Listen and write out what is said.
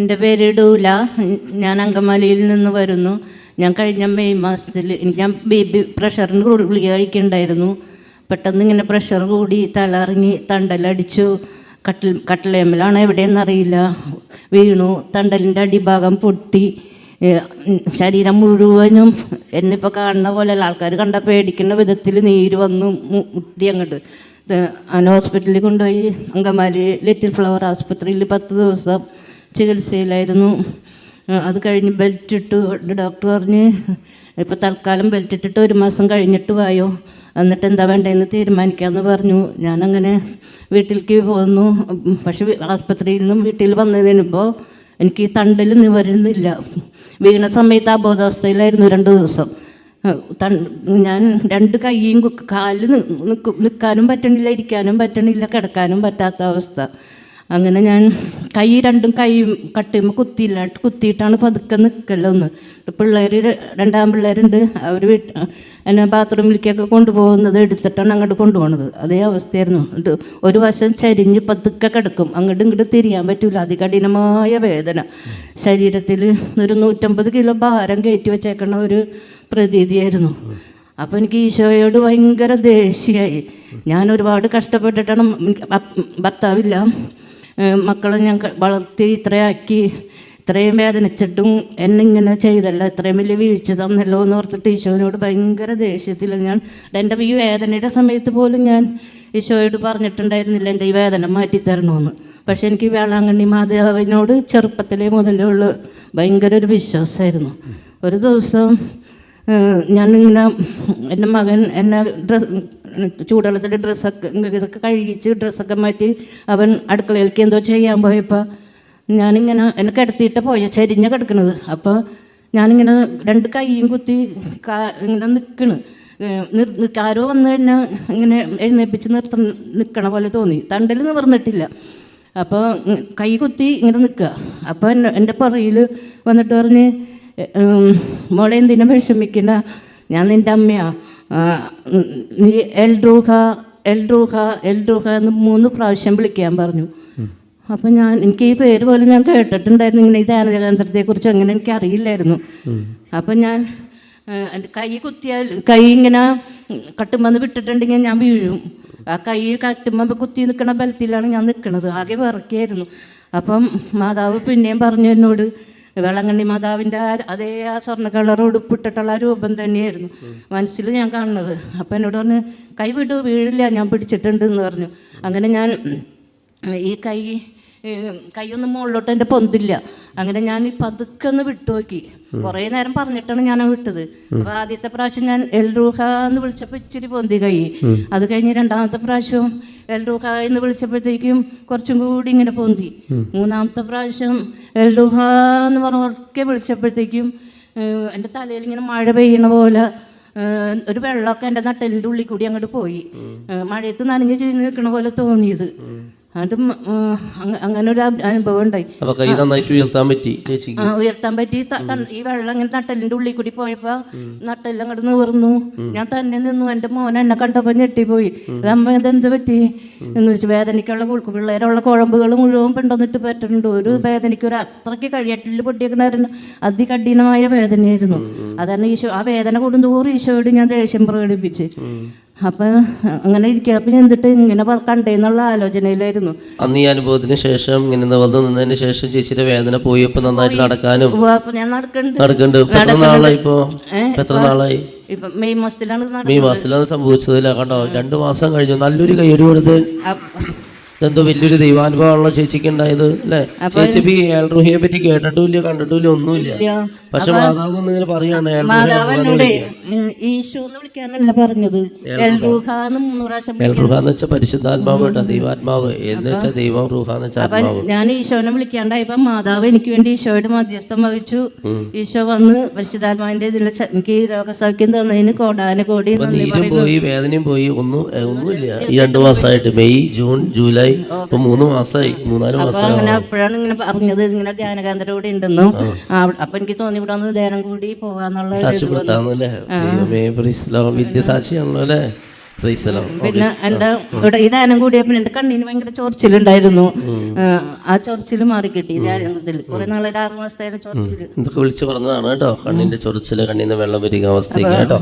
എന്റെ പേര് ഡൂല. ഞാൻ അങ്കമാലിയിൽ നിന്ന് വരുന്നു. ഞാൻ കഴിഞ്ഞ മെയ് മാസത്തിൽ ഞാൻ ബി പി പ്രഷറിന് ഗുളിക കഴിക്കുന്നുണ്ടായിരുന്നു പെട്ടെന്ന് ഇങ്ങനെ പ്രഷർ കൂടി തലറിങ്ങി തണ്ടലടിച്ചു. കട്ടിൽ കട്ടിലേമ്മലാണ് എവിടെയെന്നറിയില്ല. വീണു. തണ്ടലിന്റെ അടിഭാഗം പൊട്ടി. ശരീരം മുഴുവനും എന്നിപ്പോൾ കാണുന്ന പോലെ ആൾക്കാർ കണ്ട പേടിക്കുന്ന വിധത്തിൽ നീര് വന്നു. മുട്ടി അങ്ങോട്ട്. അങ്ങനെ ഹോസ്പിറ്റലിൽ കൊണ്ടുപോയി. അങ്കമാലി ലിറ്റിൽ ഫ്ലവർ ആസ്പത്രിയിൽ പത്ത് ദിവസം ചികിത്സയിലായിരുന്നു. അത് കഴിഞ്ഞ് ബെൽറ്റ് ഇട്ടു. ഡോക്ടർ പറഞ്ഞ് ഇപ്പോൾ തൽക്കാലം ബെൽറ്റ് ഇട്ടിട്ട് ഒരു മാസം കഴിഞ്ഞിട്ട് വായോ. എന്നിട്ട് എന്താ വേണ്ടതെന്ന് തീരുമാനിക്കാമെന്ന് പറഞ്ഞു. ഞാനങ്ങനെ വീട്ടിലേക്ക് പോന്നു. പക്ഷെ ആസ്പത്രിയിൽ നിന്നും വീട്ടിൽ വന്നതിനുമ്പോൾ എനിക്ക് തണ്ടിൽ നിവരുന്നില്ല. വീണ സമയത്ത് അബോധാവസ്ഥയിലായിരുന്നു രണ്ട് ദിവസം. ഞാൻ രണ്ട് കൈയും കാലിൽ നിൽക്കാനും പറ്റണില്ല ഇരിക്കാനും പറ്റണില്ല കിടക്കാനും പറ്റാത്ത അവസ്ഥ. അങ്ങനെ ഞാൻ കൈ രണ്ടും കൈയും കട്ടുമ്പോൾ കുത്തിയില്ല കുത്തിയിട്ടാണ് പതുക്കെ നിൽക്കലൊന്ന് പിള്ളേർ രണ്ടാം പിള്ളേരുണ്ട്. അവർ വീട്ട് എന്നെ ബാത്റൂമിലേക്കൊക്കെ കൊണ്ടുപോകുന്നത് എടുത്തിട്ടാണ് അങ്ങോട്ട് കൊണ്ടുപോകുന്നത് അതേ അവസ്ഥയായിരുന്നു. ഒരു വശം ചരിഞ്ഞ് പതുക്കെ കിടക്കും. അങ്ങോട്ടും ഇങ്ങോട്ട് തിരിയാൻ പറ്റില്ല അതികഠിനമായ വേദന. ശരീരത്തിൽ ഒരു നൂറ്റമ്പത് കിലോ ഭാരം കയറ്റി വെച്ചേക്കണ ഒരു പ്രതീതിയായിരുന്നു. അപ്പോൾ എനിക്ക് ഈശോയോട് ഭയങ്കര ദേഷ്യമായി ഞാൻ ഒരുപാട് കഷ്ടപ്പെട്ടിട്ടാണ് ഭർത്താവില്ല. മക്കളെ ഞാൻ വളർത്തി ഇത്രയാക്കി ഇത്രയും വേദനിച്ചിട്ടും എന്നെ ഇങ്ങനെ ചെയ്തല്ല ഇത്രയും വലിയ വീഴ്ച തന്നല്ലോ എന്ന് ഓർത്തിട്ട് ഈശോനോട് ഭയങ്കര ദേഷ്യത്തിൽ ഞാൻ. എന്റെ ഈ വേദനയുടെ സമയത്ത് പോലും ഞാൻ ഈശോയോട് പറഞ്ഞിട്ടുണ്ടായിരുന്നില്ല എന്റെ ഈ വേദന മാറ്റിത്തരണമെന്ന് പക്ഷെ എനിക്ക് വേളാങ്കണ്ണി മാതാവിനോട് ചെറുപ്പത്തിലേ മുതലേ ഉള്ള ഭയങ്കര ഒരു വിശ്വാസമായിരുന്നു. ഒരു ദിവസം ഞാനിങ്ങനെ എന്റെ മകൻ എന്നെ ഡ്രസ് ചൂടുവെള്ളത്തിന്റെ ഡ്രസ്സൊക്കെ ഇതൊക്കെ കഴുകിച്ച് ഡ്രസ്സൊക്കെ മാറ്റി അവൻ അടുക്കളയിലേക്ക് എന്തോ ചെയ്യാൻ പോയപ്പോൾ ഞാനിങ്ങനെ എന്നെ കിടത്തിയിട്ട് പോയ ചരിഞ്ഞ കിടക്കണത്. അപ്പോൾ ഞാനിങ്ങനെ രണ്ട് കൈയും കുത്തി കാ ഇങ്ങനെ നിൽക്കണ് ആരോ വന്ന് കഴിഞ്ഞാൽ ഇങ്ങനെ എഴുന്നേപ്പിച്ച് നിർത്തം നിൽക്കണ പോലെ തോന്നി. തണ്ടൽ നിവർന്നിട്ടില്ല. അപ്പോൾ കൈ കുത്തി ഇങ്ങനെ നിൽക്കുക അപ്പോൾ എന്റെ എന്റെ പുറയിൽ വന്നിട്ട് പറഞ്ഞ് മോളെ എന്തിനും വിഷമിക്കണ്ട? ഞാൻ നിന്റെ അമ്മയാ. എൽ ഡ്രൂഹ എൽ ഡ്രൂഹ എൽ ഡ്രൂഹ എന്ന് മൂന്ന് പ്രാവശ്യം വിളിക്കാൻ പറഞ്ഞു. അപ്പം ഞാൻ എനിക്ക് ഈ പേര് പോലും ഞാൻ കേട്ടിട്ടുണ്ടായിരുന്നു. ഇങ്ങനെ ഈ ധ്യാനകേന്ദ്രത്തെക്കുറിച്ച് അങ്ങനെ എനിക്ക് അറിയില്ലായിരുന്നു. അപ്പം ഞാൻ കൈ കുത്തിയാൽ കൈ ഇങ്ങനെ കട്ടുമ്പന്ന് വിട്ടിട്ടുണ്ടെങ്കിൽ ഞാൻ വീഴും. ആ കൈ കട്ടുമ്പോൾ കുത്തി നിൽക്കുന്ന ബലത്തിലാണ് ഞാൻ നിൽക്കുന്നത് ആകെ വിറക്കിയായിരുന്നു അപ്പം മാതാവ് പിന്നെയും പറഞ്ഞു എന്നോട് വേളങ്കണ്ണി മാതാവിന്റെ ആ അതേ ആ സ്വർണ കളർ ഉടുപ്പിട്ടിട്ടുള്ള രൂപം തന്നെയായിരുന്നു. മനസ്സിൽ ഞാൻ കാണുന്നത്. അപ്പം എന്നോട് പറഞ്ഞു കൈ വിട്ടു വീഴില്ല ഞാൻ പിടിച്ചിട്ടുണ്ട് എന്ന് പറഞ്ഞു. അങ്ങനെ ഞാൻ ഈ കൈ കൈയൊന്നും മുകളിലോട്ട് എന്റെ പൊന്തില്ല. അങ്ങനെ ഞാൻ ഈ പതുക്കെ ഒന്ന് വിട്ടു നോക്കി. കുറേ നേരം പറഞ്ഞിട്ടാണ് ഞാൻ വിട്ടത്. അപ്പോൾ ആദ്യത്തെ പ്രാവശ്യം ഞാൻ എൽ റൂഹ എന്ന് വിളിച്ചപ്പോൾ ഇച്ചിരി പൊന്തി കൈ. അത് കഴിഞ്ഞ് രണ്ടാമത്തെ പ്രാവശ്യം എൽ റൂഹ എന്ന് വിളിച്ചപ്പോഴത്തേക്കും കുറച്ചും കൂടി ഇങ്ങനെ പൊന്തി. മൂന്നാമത്തെ പ്രാവശ്യം എൽ റൂഹ എന്ന് പറഞ്ഞൊക്കെ വിളിച്ചപ്പോഴത്തേക്കും എന്റെ തലയിൽ ഇങ്ങനെ മഴ പെയ്യണ പോലെ ഒരു വെള്ളമൊക്കെ എന്റെ നട്ടലിന്റെ ഉള്ളിൽ കൂടി അങ്ങോട്ട് പോയി. മഴയത്ത് നനഞ്ഞ് ചീഞ്ഞ് നിൽക്കണ പോലെ തോന്നിയത്. അത് അങ്ങനെ ഒരു അനുഭവം ഉണ്ടായി. അപ്പൊ കൈ നന്നായിട്ട് ഉയർത്താൻ പറ്റി ആ, ഉയർത്താൻ പറ്റി. ഈ വെള്ളം ഇങ്ങനെ നട്ടലിന്റെ ഉള്ളിൽ കൂടി പോയപ്പോൾ നട്ടെല്ലാം അങ്ങോട്ട് നിവർന്നു. ഞാൻ തന്നെ നിന്നു എന്റെ മോൻ എന്നെ കണ്ടപ്പോൾ ഞെട്ടിപ്പോയി. അമ്മ ഇതെന്ത് പറ്റി? എന്ന് വെച്ച് വേദനയ്ക്കുള്ള പിള്ളേരുള്ള കുഴമ്പുകൾ മുഴുവൻ പെണ്ടെന്നിട്ട് പറ്റുന്നുണ്ട് ഒരു വേദനയ്ക്ക് ഒരു അത്രയ്ക്ക് കഴിയട്ടിൽ പൊട്ടിയേക്കണായിരുന്നു അതികഠിനമായ വേദനയായിരുന്നു. അതാണ് ഈശോ ആ വേദന കൂടുന്തോറും ഈശോയോട് ഞാൻ ദേഷ്യം പ്രകടിപ്പിച്ച്. അപ്പം അങ്ങനെ ഇരിക്കുക അപ്പം എന്നിട്ട് ഇങ്ങനെ കണ്ടേ കണ്ടേന്നുള്ള ആലോചനയിലായിരുന്നു. അന്ന് ഈ അനുഭവത്തിന് ശേഷം ഇങ്ങനെ നിവർന്ന് നിന്നതിന് ശേഷം ചേച്ചിയുടെ വേദന പോയി. ഇപ്പൊ നന്നായിട്ട് നടക്കാനും ഞാൻ നടക്കുന്നുണ്ട് എത്ര നാളായി ഇപ്പൊ? എത്ര നാളായി? മെയ് മാസത്തിലാണ് മെയ് മാസത്തിലാണ് സംഭവിച്ചതില്ല കണ്ടോ? രണ്ടു മാസം കഴിഞ്ഞു. നല്ലൊരു കയ്യൊരു കൊടുത്ത്. എന്തോ വലിയൊരു ദൈവാനുഭവമാണല്ലോ ചേച്ചിക്ക് ഉണ്ടായത് അല്ലേ? ചേച്ചി ഏൽറുഹിയെ പറ്റി കേട്ടിട്ടുമില്ല കണ്ടിട്ടുമില്ല ഒന്നുമില്ല. പക്ഷെ മാതാവ് ഒന്ന് ഇങ്ങനെ പറയാണ് ഈശോ എന്ന് വിളിക്കാനല്ല പറഞ്ഞത്. എന്ന് വെച്ചാൽ പരിശുദ്ധാത്മാവ് കേട്ടോ ദൈവാത്മാവ്. എന്ന് വെച്ചാൽ ദൈവം റുഹ എന്ന് വെച്ചാൽ ഞാൻ ഈശോനെ വിളിക്കാണ്ടായപ്പോ മാതാവ് എനിക്ക് വേണ്ടി ഈശോയുടെ മധ്യസ്ഥം വഹിച്ചു. ഈശോ വന്ന് പരിശുദ്ധാത്മാവിന്റെ ഇതിൽ എനിക്ക് രോഗസൗഖ്യം തന്നതിന് കോടാന കോടി പോയി വേദനയും പോയി ഒന്നും ഒന്നുമില്ല. ഈ രണ്ടു മാസമായിട്ട് മെയ് ജൂൺ ജൂലൈ ഇപ്പൊ മൂന്ന് മാസമായി മൂന്നാൽ മാസം അങ്ങനെ അപ്പോഴാണ് ഇങ്ങനെ പറഞ്ഞത് ഇങ്ങനെ ധ്യാനകേന്ദ്രം കൂടി ഉണ്ടെന്നും. അപ്പൊ എനിക്ക് തോന്നി ഇവിടെ ഒന്ന് ധ്യാനം കൂടി പോകാന്നുള്ള വിദ്യസാക്ഷിയാണല്ലോ അല്ലേ? പിന്നെ എന്റെ ഇവിടെ ഈ ധ്യാനം കൂടിയപ്പോൾ എന്റെ കണ്ണിന് ഭയങ്കര ചോർച്ചിലുണ്ടായിരുന്നു ആ, ചോർച്ചിൽ മാറി കിട്ടി ധ്യാനത്തിൽ കുറെ നാളെ ഒരു ആറ് മാസത്തെ ചോർച്ചിൽ ഇതൊക്കെ വിളിച്ചു പറഞ്ഞതാണ് കേട്ടോ. കണ്ണിന്റെ ചൊറിച്ചിൽ കണ്ണിന്ന് വെള്ളം വരിക അവസ്ഥ കേട്ടോ.